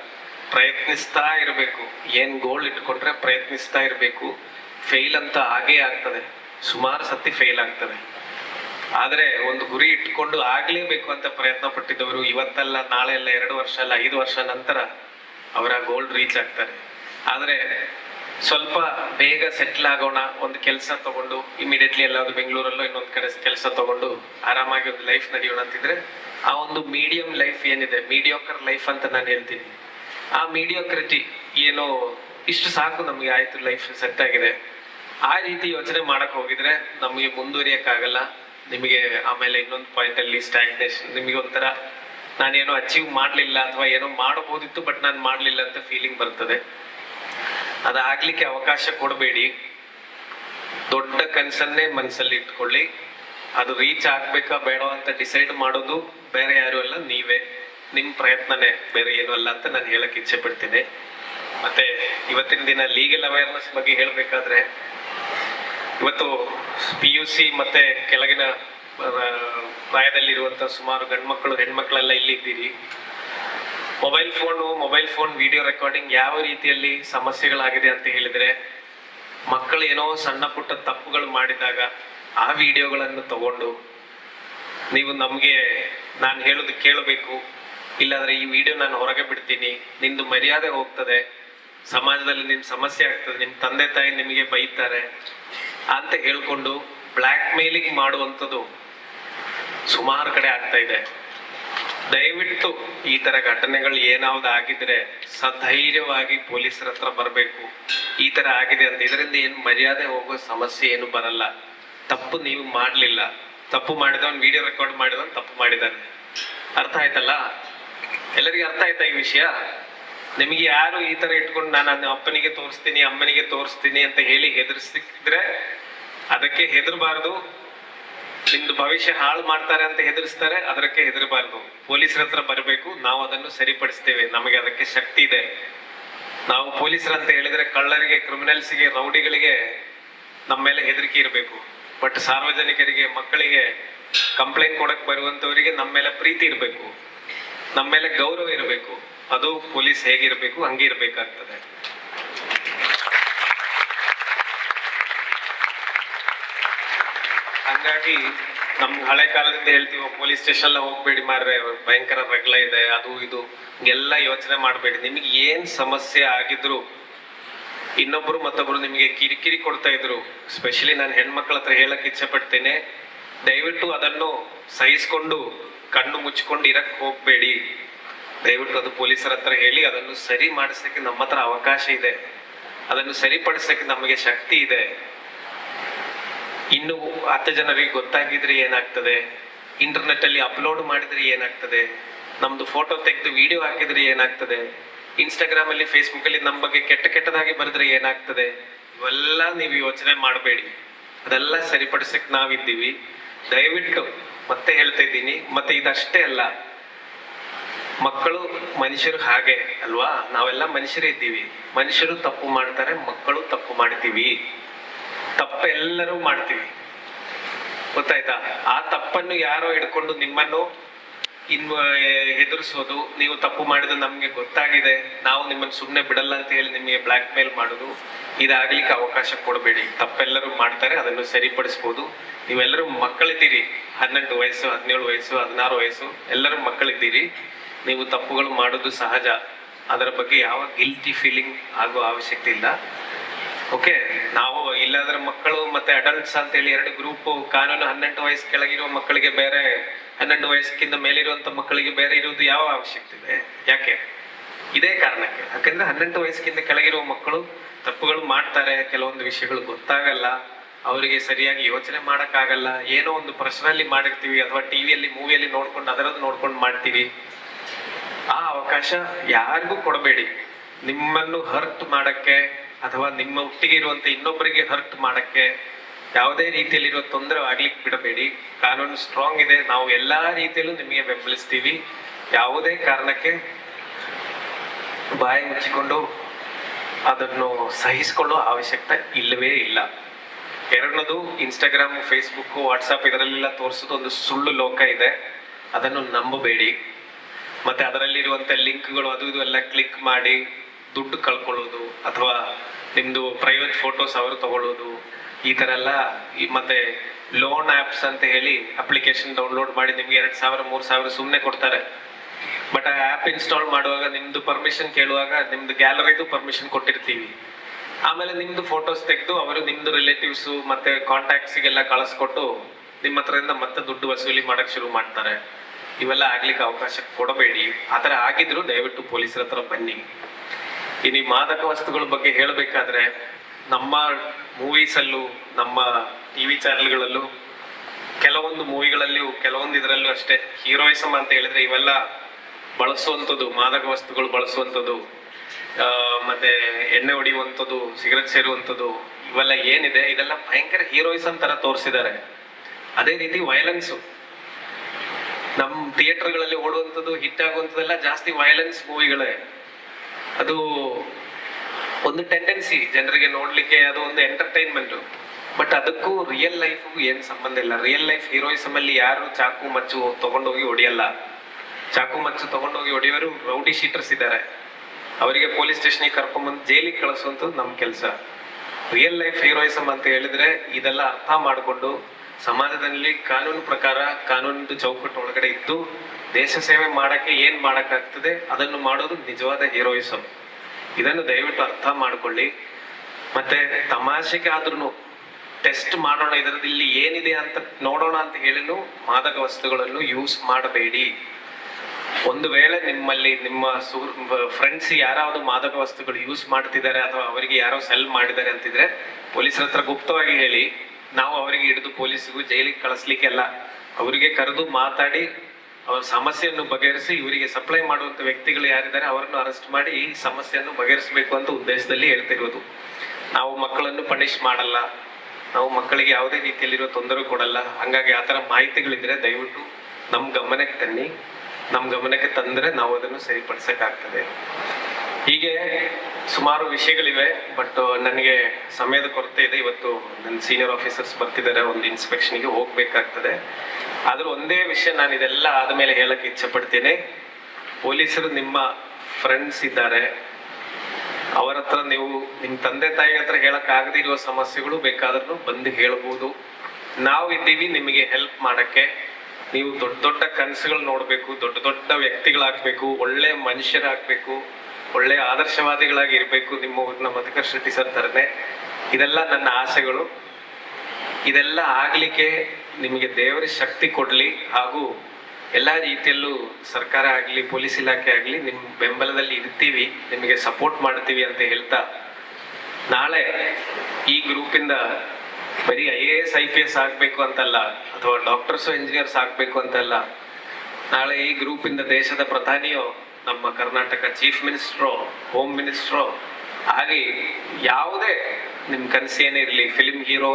ಪ್ರಯತ್ನಿಸ್ತಾ ಇರಬೇಕು. ಏನು ಗೋಲ್ ಇಟ್ಕೊಂಡ್ರೆ ಪ್ರಯತ್ನಿಸ್ತಾ ಇರಬೇಕು. ಫೇಲ್ ಅಂತ ಆಗೇ ಆಗ್ತದೆ. ಸುಮಾರು ಸತಿ ಫೇಲ್ ಆಗ್ತದೆ. ಆದರೆ ಒಂದು ಗುರಿ ಇಟ್ಕೊಂಡು ಆಗ್ಲೇಬೇಕು ಅಂತ ಪ್ರಯತ್ನ ಪಟ್ಟಿದ್ದವರು ಇವತ್ತಲ್ಲ ನಾಳೆ ಅಲ್ಲ ಎರಡು ವರ್ಷ ಅಲ್ಲ, ಐದು ವರ್ಷ ನಂತರ ಅವರ ಗೋಲ್ ರೀಚ್ ಆಗ್ತಾರೆ. ಆದರೆ ಸ್ವಲ್ಪ ಬೇಗ ಸೆಟ್ಲ್ ಆಗೋಣ, ಒಂದು ಕೆಲಸ ತಗೊಂಡು ಇಮಿಡಿಯೇಟ್ಲಿ ಎಲ್ಲಾದ್ರು ಬೆಂಗಳೂರಲ್ಲೋ ಇನ್ನೊಂದು ಕಡೆ ಕೆಲಸ ತಗೊಂಡು ಆರಾಮಾಗಿ ಒಂದು ಲೈಫ್ ನಡೆಯೋಣ ಅಂತಿದ್ರೆ, ಆ ಒಂದು ಮೀಡಿಯಂ ಲೈಫ್ ಏನಿದೆ ಮೀಡಿಯೋಕರ್ ಲೈಫ್ ಅಂತ ನಾನು ಹೇಳ್ತೀನಿ. ಆ ಮೀಡಿಯೋಕ್ರಿಟಿ ಏನೋ ಇಷ್ಟು ಸಾಕು ನಮಗೆ ಆಯ್ತು ಲೈಫ್ ಸೆಟ್ ಆಗಿದೆ. ಆ ರೀತಿ ಯೋಚನೆ ಮಾಡಕ್ ಹೋಗಿದ್ರೆ ನಮಗೆ ಮುಂದುವರಿಯಕ್ಕಾಗಲ್ಲ. ನಿಮಗೆ ಆಮೇಲೆ ಇನ್ನೊಂದು ಪಾಯಿಂಟ್ ಅಲ್ಲಿ ನಿಮಗೆ ಒಂಥರ ನಾನೇನೋ ಅಚೀವ್ ಮಾಡಲಿಲ್ಲ ಅಥವಾ ಏನೋ ಮಾಡಬಹುದಿತ್ತು ಬಟ್ ನಾನು ಮಾಡಲಿಲ್ಲ ಅಂತ ಫೀಲಿಂಗ್ ಬರ್ತದೆ. ಅದಾಗ್ಲಿಕ್ಕೆ ಅವಕಾಶ ಕೊಡಬೇಡಿ. ದೊಡ್ಡ ಕನ್ಸನ್ನೇ ಮನಸ್ಸಲ್ಲಿ ಇಟ್ಕೊಳ್ಳಿ. ಅದು ರೀಚ್ ಆಗ್ಬೇಕಾ ಬೇಡ ಅಂತ ಡಿಸೈಡ್ ಮಾಡೋದು ಬೇರೆ ಯಾರು ಅಲ್ಲ, ನೀವೇ. ನಿಮ್ ಪ್ರಯತ್ನನೇ ಬೇರೆ ಏನು ಅಲ್ಲ ಅಂತ ನಾನು ಹೇಳಕ್ ಇಚ್ಛೆ ಪಡ್ತೀನಿ. ಮತ್ತೆ ಇವತ್ತಿನ ದಿನ ಲೀಗಲ್ ಅವೇರ್ನೆಸ್ ಬಗ್ಗೆ ಹೇಳಬೇಕಾದ್ರೆ ಇವತ್ತು ಪಿ ಯು ಸಿ ಮತ್ತೆ ಕೆಳಗಿನ ಆ, ಪ್ರಾಯದಲ್ಲಿರುವಂತ ಸುಮಾರು ಗಂಡ್ಮಕ್ಳು ಹೆಣ್ಮಕ್ಳೆಲ್ಲ ಇಲ್ಲಿದ್ದೀರಿ. Mobile phone mobile phone video recording ಯಾವ ರೀತಿಯಲ್ಲಿ ಸಮಸ್ಯೆಗಳಾಗಿದೆ ಅಂತ ಹೇಳಿದ್ರೆ ಮಕ್ಕಳು ಏನೋ ಸಣ್ಣ ಪುಟ್ಟ ತಪ್ಪುಗಳು ಮಾಡಿದಾಗ ಆ ವಿಡಿಯೋಗಳನ್ನು ತಗೊಂಡು ನೀವು ನಮಗೆ ನಾನು ಹೇಳೋದು ಕೇಳಬೇಕು. ಇಲ್ಲಾಂದ್ರೆ ಈ ವಿಡಿಯೋ ನಾನು ಹೊರಗೆ ಬಿಡ್ತೀನಿ, ನಿಂದು ಮರ್ಯಾದೆ ಹೋಗ್ತದೆ, ಸಮಾಜದಲ್ಲಿ ನಿಮ್ ಸಮಸ್ಯೆ ಆಗ್ತದೆ, ನಿಮ್ ತಂದೆ ತಾಯಿ ನಿಮಗೆ ಬೈತಾರೆ ಅಂತ ಹೇಳ್ಕೊಂಡು ಬ್ಲ್ಯಾಕ್ ಮೇಲಿಂಗ್ ಮಾಡುವಂಥದ್ದು ಸುಮಾರು ಕಡೆ ಆಗ್ತಾ ಇದೆ. ದಯವಿಟ್ಟು ಈ ತರ ಘಟನೆಗಳು ಏನಾವ್ದು ಆಗಿದ್ರೆ ಸಧೈರ್ಯವಾಗಿ ಪೊಲೀಸರ ಹತ್ರ ಬರಬೇಕು. ಈ ತರ ಆಗಿದೆ ಅಂತ ಇದರಿಂದ ಏನು ಮರ್ಯಾದೆ ಹೋಗೋ ಸಮಸ್ಯೆ ಏನು ಬರಲ್ಲ. ತಪ್ಪು ನೀವು ಮಾಡಲಿಲ್ಲ. ತಪ್ಪು ಮಾಡಿದವನ್ ವಿಡಿಯೋ ರೆಕಾರ್ಡ್ ಮಾಡಿದವನ್ ತಪ್ಪು ಮಾಡಿದಾನೆ ಅರ್ಥ ಆಯ್ತಲ್ಲ? ಎಲ್ಲರಿಗೂ ಅರ್ಥ ಆಯ್ತಾ ಈ ವಿಷಯ? ನಿಮಗೆ ಯಾರು ಈ ತರ ಇಟ್ಕೊಂಡು ನಾನು ಅಪ್ಪನಿಗೆ ತೋರಿಸ್ತೀನಿ, ಅಮ್ಮನಿಗೆ ತೋರಿಸ್ತೀನಿ ಅಂತ ಹೇಳಿ ಹೆದರ್ಸಿದ್ರೆ ಅದಕ್ಕೆ ಹೆದರಬಾರ್ದು. ನಿಮ್ದು ಭವಿಷ್ಯ ಹಾಳು ಮಾಡ್ತಾರೆ ಅಂತ ಹೆದರಿಸ್ತಾರೆ, ಅದಕ್ಕೆ ಹೆದರಬಾರ್ದು. ಪೊಲೀಸರ ಹತ್ರ ಬರಬೇಕು, ನಾವು ಅದನ್ನು ಸರಿಪಡಿಸ್ತೇವೆ. ನಮಗೆ ಅದಕ್ಕೆ ಶಕ್ತಿ ಇದೆ. ನಾವು ಪೊಲೀಸರಂತ ಹೇಳಿದ್ರೆ ಕಳ್ಳರಿಗೆ, ಕ್ರಿಮಿನಲ್ಸ್ಗೆ, ರೌಡಿಗಳಿಗೆ ನಮ್ಮ ಮೇಲೆ ಹೆದರಿಕೆ ಇರಬೇಕು. ಬಟ್ ಸಾರ್ವಜನಿಕರಿಗೆ, ಮಕ್ಕಳಿಗೆ ಕಂಪ್ಲೇಂಟ್ ಕೊಡಕ್ ಬರುವಂತವರಿಗೆ ನಮ್ಮ ಮೇಲೆ ಪ್ರೀತಿ ಇರಬೇಕು. ನಮ್ಮ ಮೇಲೆ ಗೌರವ ಇರಬೇಕು. ಅದು ಪೊಲೀಸ್ ಹೇಗಿರಬೇಕು, ಹಂಗೆ ಇರಬೇಕಾಗ್ತದೆ. ಹಂಗಾಗಿ ನಮ್ ಹಳೆ ಕಾಲದಿಂದ ಹೇಳ್ತೀವಿ, ಪೊಲೀಸ್ ಸ್ಟೇಷನ್ ಹೋಗ್ಬೇಡಿ ಮಾರ್ರೆ, ಭಯಂಕರ ರಗಳೆ ಇದೆ, ಅದು ಇದು ಎಲ್ಲ ಯೋಚನೆ ಮಾಡಬೇಡಿ. ನಿಮಗೆ ಏನ್ ಸಮಸ್ಯೆ ಆಗಿದ್ರು, ಇನ್ನೊಬ್ರು ಮತ್ತೊಬ್ರು ನಿಮಗೆ ಕಿರಿಕಿರಿ ಕೊಡ್ತಾ ಇದ್ರು. ಸ್ಪೆಷಲಿ ನಾನು ಹೆಣ್ಮಕ್ಳ ಹತ್ರ ಹೇಳಕ್ ಇಚ್ಛೆ ಪಡ್ತೇನೆ. ದಯವಿಟ್ಟು ಅದನ್ನು ಸಹಿಸ್ಕೊಂಡು ಕಣ್ಣು ಮುಚ್ಕೊಂಡು ಇರಕ್ ಹೋಗ್ಬೇಡಿ. ದಯವಿಟ್ಟು ಅದು ಪೊಲೀಸರ ಹತ್ರ ಹೇಳಿ, ಅದನ್ನು ಸರಿ ಮಾಡಿಸಕ್ಕೆ ನಮ್ಮ ಹತ್ರ ಅವಕಾಶ ಇದೆ. ಅದನ್ನು ಸರಿಪಡಿಸಕ್ಕೆ ನಮಗೆ ಶಕ್ತಿ ಇದೆ. ಇನ್ನು ಹತ್ತು ಜನರಿಗೆ ಗೊತ್ತಾಗಿದ್ರೆ ಏನಾಗ್ತದೆ? ಇಂಟರ್ನೆಟ್ ಅಲ್ಲಿ ಅಪ್ಲೋಡ್ ಮಾಡಿದ್ರೆ ಏನಾಗ್ತದೆ? ನಮ್ದು ಫೋಟೋ ತೆಗೆದು ವಿಡಿಯೋ ಹಾಕಿದ್ರೆ ಏನಾಗ್ತದೆ? ಇನ್ಸ್ಟಾಗ್ರಾಮ್ ಅಲ್ಲಿ ಫೇಸ್ಬುಕ್ ಅಲ್ಲಿ ನಮ್ಮ ಬಗ್ಗೆ ಕೆಟ್ಟ ಕೆಟ್ಟದಾಗಿ ಬರೆದ್ರೆ ಏನಾಗ್ತದೆ? ಇವೆಲ್ಲ ನೀವು ಯೋಚನೆ ಮಾಡಬೇಡಿ. ಅದೆಲ್ಲ ಸರಿಪಡಿಸಕ್ ನಾವಿದ್ದೀವಿ. ದಯವಿಟ್ಟು ಮತ್ತೆ ಹೇಳ್ತಾ ಇದ್ದೀನಿ. ಮತ್ತೆ ಇದಷ್ಟೇ ಅಲ್ಲ. ಮಕ್ಕಳು ಮನುಷ್ಯರು ಹಾಗೆ ಅಲ್ವಾ? ನಾವೆಲ್ಲ ಮನುಷ್ಯರೇ ಇದ್ದೀವಿ. ಮನುಷ್ಯರು ತಪ್ಪು ಮಾಡ್ತಾರೆ, ಮಕ್ಕಳು ತಪ್ಪು ಮಾಡ್ತೀವಿ. ತಪ್ಪು ಎಲ್ಲರೂ ಮಾಡ್ತೀವಿ. ಗೊತ್ತಾಯ್ತಾ? ಆ ತಪ್ಪನ್ನು ಯಾರೋ ಹಿಡ್ಕೊಂಡು ನಿಮ್ಮನ್ನು ಇನ್ನು ಹೆದರ್ಸೋದು, ನೀವು ತಪ್ಪು ಮಾಡಿದ್ರೆ ನಮ್ಗೆ ಗೊತ್ತಾಗಿದೆ, ನಾವು ನಿಮ್ಮನ್ನು ಸುಮ್ಮನೆ ಬಿಡಲ್ಲ ಅಂತ ಹೇಳಿ ನಿಮಗೆ ಬ್ಲ್ಯಾಕ್ ಮೇಲ್ ಮಾಡೋದು, ಇದಾಗ್ಲಿಕ್ಕೆ ಅವಕಾಶ ಕೊಡಬೇಡಿ. ತಪ್ಪೆಲ್ಲರೂ ಮಾಡ್ತಾರೆ, ಅದನ್ನು ಸರಿಪಡಿಸ್ಬೋದು. ನೀವೆಲ್ಲರೂ ಮಕ್ಕಳಿದ್ದೀರಿ, ಹನ್ನೆರಡು ವಯಸ್ಸು, ಹದಿನೇಳು ವಯಸ್ಸು, ಹದಿನಾರು ವಯಸ್ಸು, ಎಲ್ಲರೂ ಮಕ್ಕಳಿದ್ದೀರಿ. ನೀವು ತಪ್ಪುಗಳು ಮಾಡೋದು ಸಹಜ. ಅದರ ಬಗ್ಗೆ ಯಾವ ಗಿಲ್ಟಿ ಫೀಲಿಂಗ್ ಆಗೋ ಅವಶ್ಯಕತೆ ಇಲ್ಲ. ಓಕೆ ನಾವು ಇಲ್ಲಾಂದ್ರೆ ಮಕ್ಕಳು ಮತ್ತೆ ಅಡಲ್ಟ್ಸ್ ಅಂತ ಹೇಳಿ ಎರಡು ಗ್ರೂಪ್ ಕಾನೂನು ಹನ್ನೆಂಟು ವಯಸ್ಸು ಕೆಳಗಿರುವ ಮಕ್ಕಳಿಗೆ ಬೇರೆ ಹನ್ನೆರಡು ವಯಸ್ಸಕ್ಕಿಂತ ಮೇಲಿರುವಂತ ಮಕ್ಕಳಿಗೆ ಬೇರೆ ಇರುವುದು ಯಾವ ಅವಶ್ಯಕತೆ ಇದೆ? ಯಾಕೆ? ಇದೇ ಕಾರಣಕ್ಕೆ. ಯಾಕಂದ್ರೆ ಹನ್ನೆಂಟು ವಯಸ್ಸಕ್ಕಿಂತ ಕೆಳಗಿರುವ ಮಕ್ಕಳು ತಪ್ಪುಗಳು ಮಾಡ್ತಾರೆ, ಕೆಲವೊಂದು ವಿಷಯಗಳು ಗೊತ್ತಾಗಲ್ಲ, ಅವರಿಗೆ ಸರಿಯಾಗಿ ಯೋಚನೆ ಮಾಡೋಕ್ಕಾಗಲ್ಲ, ಏನೋ ಒಂದು ಪ್ರಶ್ನಲ್ಲಿ ಮಾಡಿರ್ತೀವಿ ಅಥವಾ ಟಿವಿಯಲ್ಲಿ, ಮೂವಿಯಲ್ಲಿ ನೋಡ್ಕೊಂಡು, ಅದರದ್ದು ನೋಡ್ಕೊಂಡು ಮಾಡ್ತೀವಿ. ಆ ಅವಕಾಶ ಯಾರಿಗೂ ಕೊಡಬೇಡಿ. ನಿಮ್ಮನ್ನು ಹರ್ಟ್ ಮಾಡಕ್ಕೆ ಅಥವಾ ನಿಮ್ಮ ಒಟ್ಟಿಗೆ ಇರುವಂತ ಇನ್ನೊಬ್ಬರಿಗೆ ಹರ್ಟ್ ಮಾಡಕ್ಕೆ ಯಾವುದೇ ರೀತಿಯಲ್ಲಿರುವ ತೊಂದರೆ ಆಗ್ಲಿಕ್ಕೆ ಬಿಡಬೇಡಿ. ಕಾನೂನು ಸ್ಟ್ರಾಂಗ್ ಇದೆ. ನಾವು ಎಲ್ಲಾ ರೀತಿಯಲ್ಲೂ ನಿಮಗೆ ಬೆಂಬಲಿಸ್ತೀವಿ. ಯಾವುದೇ ಕಾರಣಕ್ಕೆ ಬಾಯಿ ಮುಚ್ಚಿಕೊಂಡು ಅದನ್ನು ಸಹಿಸಿಕೊಳ್ಳೋ ಅವಶ್ಯಕತೆ ಇಲ್ಲವೇ ಇಲ್ಲ. ಎರಡನೇದು ಇನ್ಸ್ಟಾಗ್ರಾಮ್ ಫೇಸ್ಬುಕ್ ವಾಟ್ಸಪ್ ಇದರಲ್ಲೆಲ್ಲ ತೋರಿಸೋದು ಒಂದು ಸುಳ್ಳು ಲೋಕ ಇದೆ. ಅದನ್ನು ನಂಬಬೇಡಿ. ಮತ್ತೆ ಅದರಲ್ಲಿರುವಂತ ಲಿಂಕ್ಗಳು, ಅದು ಇದು ಎಲ್ಲ ಕ್ಲಿಕ್ ಮಾಡಿ ದುಡ್ಡು ಕಳ್ಕೊಳ್ಳೋದು ಅಥವಾ ನಿಮ್ದು ಪ್ರೈವೇಟ್ ಫೋಟೋಸ್ ಅವರು ತಗೊಳ್ಳೋದು, ಈ ತರ ಎಲ್ಲ ಮತ್ತೆ ಲೋನ್ ಆಪ್ಸ್ ಅಂತ ಹೇಳಿ ಅಪ್ಲಿಕೇಶನ್ ಡೌನ್ಲೋಡ್ ಮಾಡಿ ನಿಮ್ಗೆ ಎರಡ್ ಸಾವಿರ, ಮೂರ್ ಸಾವಿರ ಸುಮ್ಮನೆ ಕೊಡ್ತಾರೆ. ಬಟ್ ಆ ಆ್ಯಪ್ ಇನ್ಸ್ಟಾಲ್ ಮಾಡುವಾಗ ನಿಮ್ದು ಪರ್ಮಿಷನ್ ಕೇಳುವಾಗ ನಿಮ್ದು ಗ್ಯಾಲರಿದು ಪರ್ಮಿಷನ್ ಕೊಟ್ಟಿರ್ತೀವಿ. ಆಮೇಲೆ ನಿಮ್ದು ಫೋಟೋಸ್ ತೆಗೆದು ಅವರು ನಿಮ್ದು ರಿಲೇಟಿವ್ಸ್ ಮತ್ತೆ ಕಾಂಟ್ಯಾಕ್ಟ್ಸಿಗೆಲ್ಲ ಕಳಿಸ್ಕೊಟ್ಟು ನಿಮ್ಮ ಹತ್ರದಿಂದ ಮತ್ತೆ ದುಡ್ಡು ವಸೂಲಿ ಮಾಡಕ್ ಶುರು ಮಾಡ್ತಾರೆ. ಇವೆಲ್ಲ ಆಗ್ಲಿಕ್ಕೆ ಅವಕಾಶ ಕೊಡಬೇಡಿ. ಆತರ ಆಗಿದ್ರು ದಯವಿಟ್ಟು ಪೊಲೀಸರ ಹತ್ರ ಬನ್ನಿ. ಇನ್ನು ಮಾದಕ ವಸ್ತುಗಳ ಬಗ್ಗೆ ಹೇಳಬೇಕಾದ್ರೆ, ನಮ್ಮ ಮೂವೀಸಲ್ಲೂ ನಮ್ಮ ಟಿವಿ ಚಾನೆಲ್ಗಳಲ್ಲೂ ಕೆಲವೊಂದು ಮೂವಿಗಳಲ್ಲಿಯೂ, ಕೆಲವೊಂದು ಇದರಲ್ಲೂ ಅಷ್ಟೇ ಹೀರೋಯಿಸಮ್ ಅಂತ ಹೇಳಿದ್ರೆ ಇವೆಲ್ಲ ಬಳಸುವಂಥದ್ದು, ಮಾದಕ ವಸ್ತುಗಳು ಬಳಸುವಂಥದ್ದು ಮತ್ತೆ ಎಣ್ಣೆ ಹೊಡೆಯುವಂಥದ್ದು, ಸಿಗರೆಟ್ ಸೇರುವಂಥದ್ದು, ಇವೆಲ್ಲ ಏನಿದೆ, ಇದೆಲ್ಲ ಭಯಂಕರ ಹೀರೋಯಿಸಮ್ ತರ ತೋರಿಸಿದ್ದಾರೆ. ಅದೇ ರೀತಿ ವಯಲೆನ್ಸು ನಮ್ಮ ಥಿಯೇಟರ್ಗಳಲ್ಲಿ ಓಡುವಂಥದ್ದು ಹಿಟ್ ಆಗುವಂಥದ್ದೆಲ್ಲ ಜಾಸ್ತಿ ವಯಲೆನ್ಸ್ ಮೂವಿಗಳೇ ಅದು ಒಂದು ಟೆಂಡೆನ್ಸಿ ಜನರಿಗೆ ನೋಡ್ಲಿಕ್ಕೆ ಅದು ಒಂದು ಎಂಟರ್ಟೈನ್ಮೆಂಟ್ ಬಟ್ ಅದಕ್ಕೂ ರಿಯಲ್ ಲೈಫ್ಗೂ ಏನ್ ಸಂಬಂಧ ಇಲ್ಲ. ರಿಯಲ್ ಲೈಫ್ ಹೀರೋಯಿಸಮ್ ಅಲ್ಲಿ ಯಾರು ಚಾಕು ಮಚ್ಚು ತಗೊಂಡೋಗಿ ಹೊಡಿಯಲ್ಲ. ಚಾಕು ಮಚ್ಚು ತಗೊಂಡೋಗಿ ಹೊಡಿಯೋರು ರೌಡಿ ಶೀಟರ್ಸ್ ಇದ್ದಾರೆ. ಅವರಿಗೆ ಪೊಲೀಸ್ ಸ್ಟೇಷನ್ಗೆ ಕರ್ಕೊಂಡ್ಬಂದು ಜೈಲಿಗೆ ಕಳಿಸುವಂಥದ್ದು ನಮ್ಮ ಕೆಲಸ. ರಿಯಲ್ ಲೈಫ್ ಹೀರೋಯಿಸಮ್ ಅಂತ ಹೇಳಿದ್ರೆ ಇದೆಲ್ಲ ಅರ್ಥ ಮಾಡಿಕೊಂಡು ಸಮಾಜದಲ್ಲಿ ಕಾನೂನು ಪ್ರಕಾರ ಕಾನೂನಿನ ಚೌಕಟ್ಟು ಒಳಗಡೆ ಇದ್ದು ದೇಶ ಸೇವೆ ಮಾಡಕ್ಕೆ ಏನ್ ಮಾಡಕ್ಕಾಗ್ತದೆ ಅದನ್ನು ಮಾಡೋದು ನಿಜವಾದ ಹೀರೋಯಿಸಮ್ ಇದನ್ನು ದಯವಿಟ್ಟು ಅರ್ಥ ಮಾಡಿಕೊಳ್ಳಿ. ಮತ್ತೆ ತಮಾಷೆಗೆ ಆದ್ರೂ ಟೆಸ್ಟ್ ಮಾಡೋಣ, ಇದರಲ್ಲಿ ಇಲ್ಲಿ ಏನಿದೆ ಅಂತ ನೋಡೋಣ ಅಂತ ಹೇಳಲು ಮಾದಕ ವಸ್ತುಗಳನ್ನು ಯೂಸ್ ಮಾಡಬೇಡಿ. ಒಂದು ವೇಳೆ ನಿಮ್ಮಲ್ಲಿ ನಿಮ್ಮ ಫ್ರೆಂಡ್ಸ್ ಯಾರಾவது ಮಾದಕ ವಸ್ತುಗಳು ಯೂಸ್ ಮಾಡ್ತಿದ್ದಾರೆ ಅಥವಾ ಅವರಿಗೆ ಯಾರೋ ಸೆಲ್ ಮಾಡಿದ್ದಾರೆ ಅಂತಿದ್ರೆ, ಪೊಲೀಸರ ಹತ್ರ ಗುಪ್ತವಾಗಿ ಹೇಳಿ. ನಾವು ಅವರಿಗೆ ಹಿಡಿದು ಪೊಲೀಸಿಗೂ ಜೈಲಿಗೆ ಕಳಿಸ್ಲಿಕ್ಕೆಲ್ಲ, ಅವರಿಗೆ ಕರೆದು ಮಾತಾಡಿ, ಅವರ ಸಮಸ್ಯೆಯನ್ನು ಬಗೆಹರಿಸಿ, ಇವರಿಗೆ ಸಪ್ಲೈ ಮಾಡುವಂತ ವ್ಯಕ್ತಿಗಳು ಯಾರಿದ್ದಾರೆ ಅವರನ್ನು ಅರೆಸ್ಟ್ ಮಾಡಿ ಈ ಸಮಸ್ಯೆಯನ್ನು ಬಗೆಹರಿಸಬೇಕು ಅಂತ ಉದ್ದೇಶದಲ್ಲಿ ಹೇಳ್ತಿರೋದು. ನಾವು ಮಕ್ಕಳನ್ನು ಪನಿಷ್ ಮಾಡಲ್ಲ, ನಾವು ಮಕ್ಕಳಿಗೆ ಯಾವುದೇ ರೀತಿಯಲ್ಲಿರೋ ತೊಂದರೆ ಕೊಡಲ್ಲ. ಹಂಗಾಗಿ ಆ ಥರ ಮಾಹಿತಿಗಳಿದ್ರೆ ದಯವಿಟ್ಟು ನಮ್ಮ ಗಮನಕ್ಕೆ ತನ್ನಿ. ನಮ್ಮ ಗಮನಕ್ಕೆ ತಂದರೆ ನಾವು ಅದನ್ನು ಸರಿಪಡಿಸಕ್ಕಾಗ್ತದೆ. ಹೀಗೆ ಸುಮಾರು ವಿಷಯಗಳಿವೆ ಬಟ್ ನನಗೆ ಸಮಯದ ಕೊರತೆ ಇದೆ. ಇವತ್ತು ನನ್ನ ಸೀನಿಯರ್ ಆಫೀಸರ್ಸ್ ಬರ್ತಿದ್ದಾರೆ, ಒಂದು ಇನ್ಸ್ಪೆಕ್ಷನ್ಗೆ ಹೋಗಬೇಕಾಗ್ತದೆ. ಆದರೂ ಒಂದೇ ವಿಷಯ ನಾನು ಇದೆಲ್ಲ ಆದಮೇಲೆ ಹೇಳಕ್ಕೆ ಇಚ್ಛೆ ಪಡ್ತೇನೆ ಪೊಲೀಸರು ನಿಮ್ಮ ಫ್ರೆಂಡ್ಸ್ ಇದ್ದಾರೆ. ಅವರ ಹತ್ರ ನೀವು ನಿಮ್ಮ ತಂದೆ ತಾಯಿ ಹತ್ರ ಹೇಳಕ್ ಆಗದೇ ಇರುವ ಸಮಸ್ಯೆಗಳು ಬೇಕಾದ್ರೂ ಬಂದು ಹೇಳ್ಬೋದು. ನಾವು ಇದ್ದೀವಿ ನಿಮಗೆ ಹೆಲ್ಪ್ ಮಾಡಕ್ಕೆ. ನೀವು ದೊಡ್ಡ ದೊಡ್ಡ ಕನಸುಗಳು ನೋಡಬೇಕು, ದೊಡ್ಡ ದೊಡ್ಡ ವ್ಯಕ್ತಿಗಳಾಗಬೇಕು, ಒಳ್ಳೆ ಮನುಷ್ಯರಾಗ್ಬೇಕು. ಒಳ್ಳೆ ಆದರ್ಶವಾದಿಗಳಾಗಿ ಇರಬೇಕು ನಿಮ್ಮ ಊರಿನ ಮಧುಕರ್ ಶೆಟ್ಟಿ ಸರ್ ತರನೆ. ಇದೆಲ್ಲ ನನ್ನ ಆಸೆಗಳು. ಇದೆಲ್ಲ ಆಗ್ಲಿಕ್ಕೆ ನಿಮಗೆ ದೇವರ ಶಕ್ತಿ ಕೊಡ್ಲಿ ಹಾಗೂ ಎಲ್ಲ ರೀತಿಯಲ್ಲೂ ಸರ್ಕಾರ ಆಗಲಿ, ಪೊಲೀಸ್ ಇಲಾಖೆ ಆಗಲಿ ನಿಮ್ಮ ಬೆಂಬಲದಲ್ಲಿ ಇರ್ತೀವಿ, ನಿಮಗೆ ಸಪೋರ್ಟ್ ಮಾಡ್ತೀವಿ ಅಂತ ಹೇಳ್ತಾ ನಾಳೆ ಈ ಗ್ರೂಪಿಂದ ಬರೀ I A S, I P S ಆಗಬೇಕು ಅಂತಲ್ಲ, ಅಥವಾ ಡಾಕ್ಟರ್ಸ್, ಇಂಜಿನಿಯರ್ಸ್ ಆಗಬೇಕು ಅಂತಲ್ಲ, ನಾಳೆ ಈ ಗ್ರೂಪಿಂದ ದೇಶದ ಪ್ರಧಾನಿಯೋ ನಮ್ಮ ಕರ್ನಾಟಕ ಚೀಫ್ ಮಿನಿಸ್ಟ್ರೋ, ಹೋಮ್ ಮಿನಿಸ್ಟ್ರೋ, ಹಾಗೆ ಯಾವುದೇ ನಿಮ್ಮ ಕನಸು ಇರಲಿ ಫಿಲ್ಮ್ ಹೀರೋ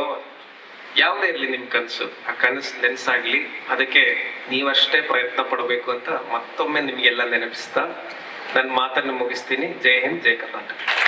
ಯಾವುದೇ ಇರಲಿ ನಿಮ್ಮ ಕನಸು, ಆ ಕನಸು ನೆನ್ಸಾಗ್ಲಿ, ಅದಕ್ಕೆ ನೀವಷ್ಟೇ ಪ್ರಯತ್ನ ಪಡಬೇಕು ಅಂತ ಮತ್ತೊಮ್ಮೆ ನಿಮಗೆಲ್ಲ ನೆನಪಿಸ್ತಾ ನನ್ನ ಮಾತನ್ನು ಮುಗಿಸ್ತೀನಿ. ಜೈ ಹಿಂದ್, ಜೈ ಕರ್ನಾಟಕ.